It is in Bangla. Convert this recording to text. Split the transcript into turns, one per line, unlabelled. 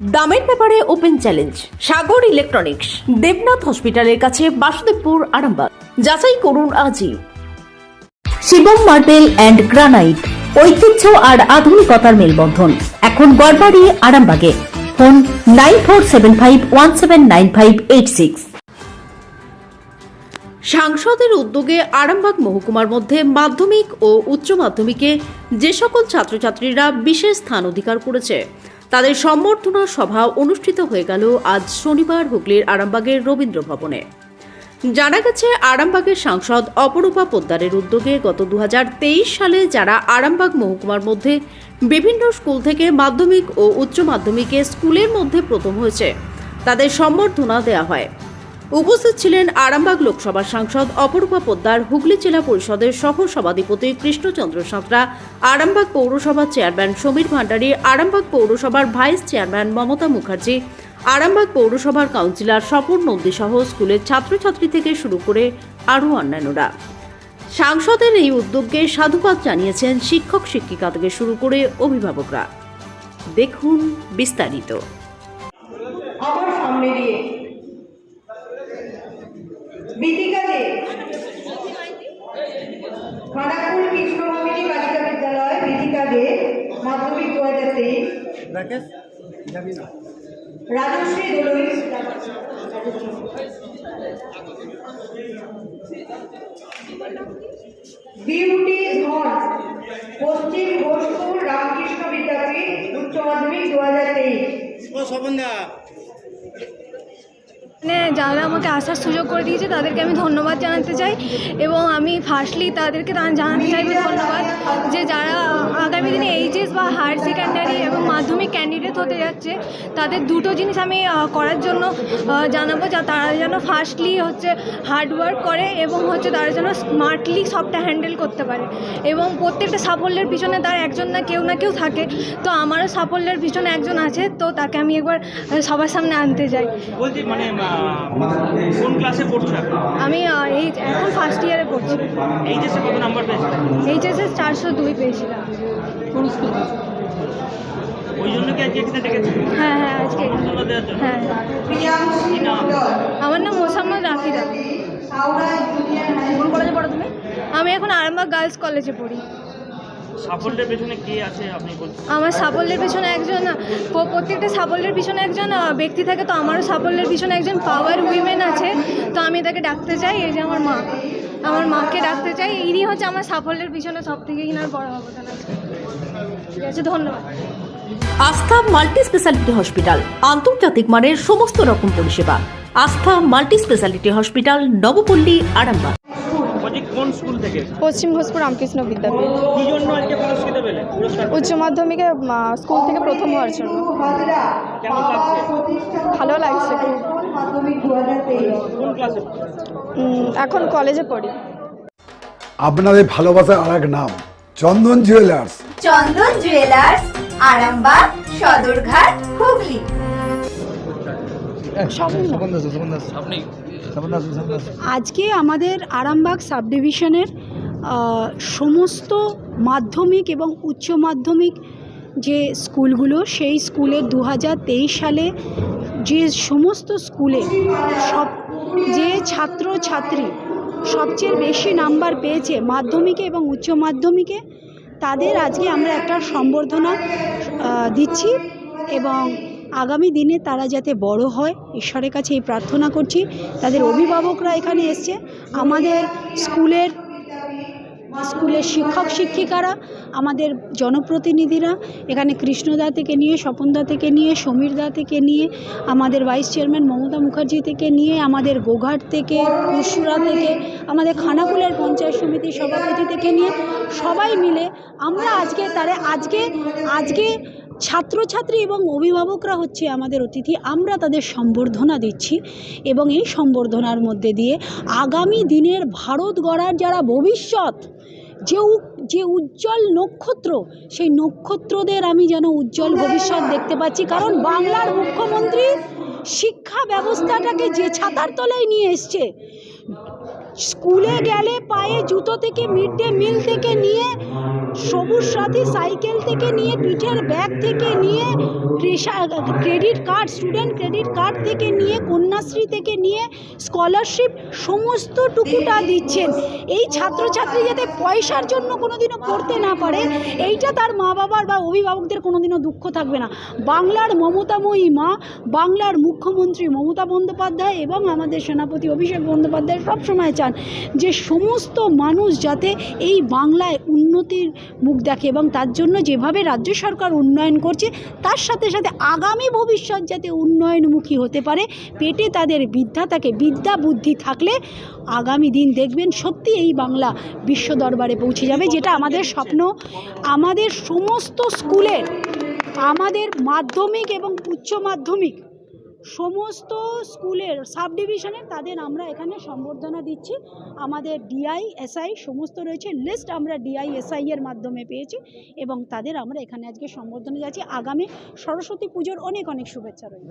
দামের ব্যাপারে open challenge, Sagar electronics, Debnath হসপিটালের কাছে বাসুদেবপুর, আরামবাগ। যাচাই করুন আজই। শিবম মার্বেল অ্যান্ড গ্রানাইট, ঐতিহ্য আর আধুনিকতার মেলবন্ধন। এখন গড়বাড়ি, আরামবাগে। Phone nine four seven five one seven nine five eight six. সাংসদের উদ্যোগে আরামবাগ মহকুমার মধ্যে মাধ্যমিক ও উচ্চ মাধ্যমিকে যে সকল ছাত্রছাত্রীরা বিশেষ স্থান অধিকার করেছে তাদের সম্বর্ধনা সভা অনুষ্ঠিত হয়ে গেল আজ শনিবার হুগলির আরামবাগের রবীন্দ্র ভবনে। জানা গেছে, আরামবাগের সাংসদ অপরূপা পোদ্দারের উদ্যোগে গত দুহাজার তেইশ সালে যারা আরামবাগ মহকুমার মধ্যে বিভিন্ন স্কুল থেকে মাধ্যমিক ও উচ্চ মাধ্যমিকে স্কুলের মধ্যে প্রথম হয়েছে, তাদের সম্বর্ধনা দেওয়া হয়। উপস্থিত ছিলেন আরামবাগ লোকসভা সাংসদ অপরূপা পোদ্দার, হুগলি জেলা পরিষদের সহ সভাধিপতি কৃষ্ণচন্দ্র সাঁতরা, আরামবাগ পৌরসভার চেয়ারম্যান সমীর ভান্ডারী, আরামবাগ পৌরসভার ভাইস চেয়ারম্যান মমতা মুখার্জি, আরামবাগ পৌরসভার কাউন্সিলর স্বপন নন্দী সহ স্কুলের ছাত্রছাত্রী থেকে শুরু করে আরও অন্যান্যরা। সাংসদের এই উদ্যোগকে সাধুবাদ জানিয়েছেন শিক্ষক শিক্ষিকা থেকে শুরু করে অভিভাবকরা। দেখুন বিস্তারিত।
আমার সামনে দিয়ে বিদিকা দে খানাকুল কৃষ্ণভূমিনী বালিকা বিদ্যালয় বিদিকা দে মাধ্যমিক দু হাজার তেইশ রাজশ্রী দলুই বিউটি ধন পশ্চিম ঘোষপুর রামকৃষ্ণ বিদ্যাপীঠ উচ্চ মাধ্যমিক দু হাজার তেইশ
যারা আমাকে আসার সুযোগ করে দিয়েছে, তাদেরকে আমি ধন্যবাদ জানাতে চাই এবং আমি ফার্স্টলি তাদেরকে জানাতে চাইব ধন্যবাদ যে যারা আগামী দিনে এইচএস বা হায়ার সেকেন্ডারি এবং মাধ্যমিক ক্যান্ডিডেট হতে যাচ্ছে, তাদের দুটো জিনিস আমি করার জন্য জানাব যা তারা যেন ফার্স্টলি হচ্ছে হার্ডওয়ার্ক করে এবং হচ্ছে তারা যেন স্মার্টলি সবটা হ্যান্ডেল করতে পারে এবং প্রত্যেকটা সাফল্যের পিছনে তার একজন না কেউ না কেউ থাকে। তো আমারও সাফল্যের পিছনে একজন আছে, তো তাকে আমি একবার সবার সামনে আনতে চাই।
বলছি মানে কোন ক্লাসে পড়ছো
আমি এই এখন ফার্স্ট ইয়ারে পড়ছি।
এইচএসে কত নাম্বার পেয়েছ
এইচএসএস চারশো দুই পেয়েছিলাম।
ওই জন্য কি আজকে এখানে ডেকেছো?
হ্যাঁ হ্যাঁ আজকে। হ্যাঁ। আমার নাম মোসাম্মদ রাফিদা। কোন কলেজে পড়ো তুমি? আমি এখন আরামবাগ গার্লস কলেজে পড়ি।
সাফল্যের পেছনে কে আছে আপনি বলছেন
আমার সাফল্যের পিছনে একজন প্রত্যেকটা সাফল্যের পিছনে একজন ব্যক্তি থাকে তো আমারও সাফল্যের পিছনে একজন পাওয়ার উইমেন আছে তো আমি তাকে ডাকতে চাই এই যে আমার মা। আমার মাকে ডাকতে চাই ইনি হচ্ছে আমার সাফল্যের পিছনে সব থেকে কিনার বড় অবদান আছে। ঠিক আছে ধন্যবাদ।
আস্থা মাল্টি স্পেশালিটি হসপিটাল আন্তর্জাতিক মানের সমস্ত রকম পরিষেবা। Astha multi speciality hospital Nabapalli Arambagh.
কোন স্কুল থেকে
পশ্চিম ঘোষপুর রামকৃষ্ণ বিদ্যাপীঠ
কি জন্য আজকে পুরস্কৃত পেলে
উচ্চ মাধ্যমিকে স্কুল থেকে প্রথম হওয়ার জন্য
কেমন লাগছে
ভালো লাগছে
কোন ক্লাসে
এখন কলেজে পড়ি
আপনাদের ভালোবাসার আর এক নাম চন্দন জুয়েলার্স
চন্দন জুয়েলার্স আরামবাগ সদরঘাট হুগলি
আজকে আমাদের আরামবাগ সাব ডিভিশনের সমস্ত মাধ্যমিক এবং উচ্চ মাধ্যমিক যে স্কুলগুলো, সেই স্কুলে দু হাজার তেইশ সালে যে সমস্ত স্কুলে সব যে ছাত্র ছাত্রী সবচেয়ে বেশি নাম্বার পেয়েছে মাধ্যমিকে এবং উচ্চ মাধ্যমিকে, তাদের আজকে আমরা একটা সম্বর্ধনা দিচ্ছি এবং আগামী দিনে তারা যাতে বড় হয়, ঈশ্বরের কাছে এই প্রার্থনা করছি। তাদের অভিভাবকরা এখানে এসছে। আমাদের স্কুলের স্কুলের শিক্ষক শিক্ষিকারা, আমাদের জনপ্রতিনিধিরা, এখানে কৃষ্ণদা থেকে নিয়ে স্বপনদা থেকে নিয়ে সমীরদা থেকে নিয়ে, আমাদের ভাইস চেয়ারম্যান মমতা মুখার্জি থেকে নিয়ে, আমাদের গোঘাট থেকে কুসুরা থেকে, আমাদের খানাকুলের পঞ্চায়েত সমিতির সভাপতি থেকে নিয়ে, সবাই মিলে আমরা আজকে তারা আজকে আজকে ছাত্রছাত্রী এবং অভিভাবকরা হচ্ছে আমাদের অতিথি। আমরা তাদের সম্বর্ধনা দিচ্ছি এবং এই সম্বর্ধনার মধ্যে দিয়ে আগামী দিনের ভারত গড়ার যারা ভবিষ্যৎ, যে যে উজ্জ্বল নক্ষত্র, সেই নক্ষত্রদের আমি যেন উজ্জ্বল ভবিষ্যৎ দেখতে পাচ্ছি। কারণ বাংলার মুখ্যমন্ত্রী শিক্ষা ব্যবস্থাটাকে যে ছাতার তলায় নিয়ে এসছে, স্কুলে গেলে পায়ে জুতো থেকে মিড ডে মিল থেকে নিয়ে, সবুজ সাথী সাইকেল থেকে নিয়ে, পিঠের ব্যাগ থেকে নিয়ে credit card, student credit card থেকে নিয়ে, কন্যাশ্রী থেকে নিয়ে স্কলারশিপ সমস্ত টুকুটা দিচ্ছেন। এই ছাত্রছাত্রী যাতে পয়সার জন্য কোনোদিনও পড়তে না পারে, এইটা তার মা বাবার বা অভিভাবকদের কোনোদিনও দুঃখ থাকবে না। বাংলার মমতাময়ী মা, বাংলার মুখ্যমন্ত্রী মমতা বন্দ্যোপাধ্যায় এবং আমাদের সেনাপতি অভিষেক বন্দ্যোপাধ্যায় সবসময় চান যে সমস্ত মানুষ যাতে এই বাংলায় উন্নতির মুখ দেখে এবং তার জন্য যেভাবে রাজ্য সরকার উন্নয়ন করছে, তার সাথে সাথে আগামী ভবিষ্যৎ যাতে উন্নয়নমুখী হতে পারে, পেটে তাদের বিদ্যা থাকে বিদ্যা বুদ্ধি থাকলে আগামী দিন দেখবেন সত্যি এই বাংলা বিশ্ব দরবারে পৌঁছে যাবে, যেটা আমাদের স্বপ্ন। আমাদের সমস্ত স্কুলের, আমাদের মাধ্যমিক এবং উচ্চ মাধ্যমিক, সমস্ত স্কুলের সাব ডিভিশনের তাদের আমরা এখানে সম্বর্ধনা দিচ্ছি। আমাদের ডিআই এসআই সমস্ত রয়েছে, লিস্ট আমরা ডিআই এসআই এর মাধ্যমে পেয়েছি এবং তাদের আমরা এখানে আজকে সম্বর্ধনা যাচ্ছি আগামী সরস্বতী পুজোর অনেক অনেক শুভেচ্ছা রইল।